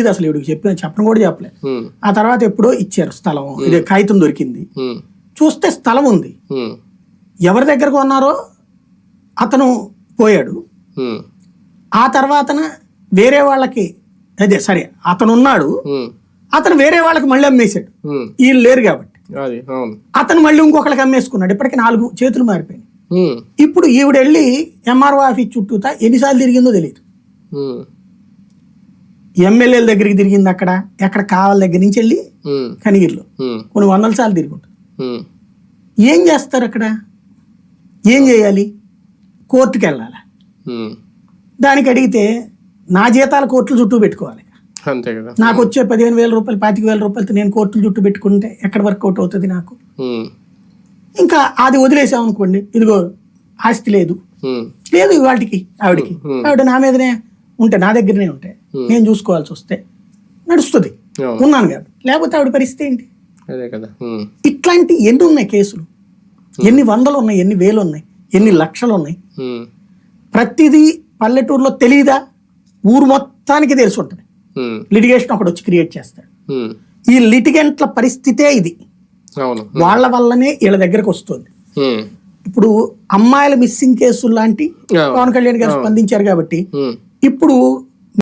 ఇది అసలు ఇవిడికి చెప్పిన చెప్పను కూడా చెప్పలేదు ఆ తర్వాత ఎప్పుడో ఇచ్చారు స్థలం. ఇదే కాగితం దొరికింది. చూస్తే స్థలం ఉంది. ఎవరి దగ్గర కొన్నారో అతను పోయాడు. ఆ తర్వాతన వేరే వాళ్ళకి అదే సరే అతను ఉన్నాడు అతను వేరే వాళ్ళకి మళ్ళీ అమ్మేశాడు. వీళ్ళు లేరు కాబట్టి. అతను మళ్ళీ ఇంకొకరికి అమ్మేసుకున్నాడు. ఇప్పటికి నాలుగు చేతులు మారిపోయినాయి. ఇప్పుడు ఈవిడ వెళ్ళి ఎంఆర్ఓ ఆఫీస్ చుట్టూతా ఎన్నిసార్లు తిరిగిందో తెలియదు ఎమ్మెల్యేల దగ్గరికి తిరిగింది అక్కడ. ఎక్కడ కావాల దగ్గర నుంచి వెళ్ళి కనిగిరిలో. కొన్ని వందల సార్లు తిరిగి ఉంటుంది ఉమ్, ఏం చేస్తారు అక్కడ? ఏం చేయాలి? కోర్టుకి వెళ్ళాలి? దానికి అడిగితే నా జీతాలు కోర్టుల చుట్టూ పెట్టుకోవాలి. నాకు వచ్చే పదిహేను వేల రూపాయలు పాతిక వేల రూపాయలతో నేను కోర్టుల చుట్టూ పెట్టుకుంటే ఎక్కడ వర్కౌట్ అవుతుంది నాకు? ఇంకా అది వదిలేసామనుకోండి ఇదిగో ఆస్తి లేదు. లేదు ఇవాటికి ఆవిడకి. ఆవిడ నా మీదనే ఉంటే నా దగ్గరనే ఉంటే నేను చూసుకోవాల్సి వస్తే నడుస్తుంది. ఉన్నాను కాబట్టి లేకపోతే ఆవిడ పరిస్థితి ఏంటి? అదే కదా. ఉమ్, ఇట్లాంటి ఎన్ని ఉన్నాయి కేసులు? ఎన్ని వందలు ఉన్నాయి? ఎన్ని వేలు ఉన్నాయి? ఎన్ని లక్షలు ఉన్నాయి? ప్రతిదీ పల్లెటూరులో తెలియదా ఊరు మొత్తానికి తెలిసి ఉంటుంది. లిటిగేషన్ ఒకటి వచ్చి క్రియేట్ చేస్తాడు. ఈ లిటిగెంట్ల పరిస్థితే ఇది. వాళ్ళ వల్లనే వీళ్ళ దగ్గరకు వస్తుంది. ఇప్పుడు అమ్మాయిల మిస్సింగ్ కేసులు లాంటి. పవన్ కళ్యాణ్ గారు స్పందించారు కాబట్టి ఇప్పుడు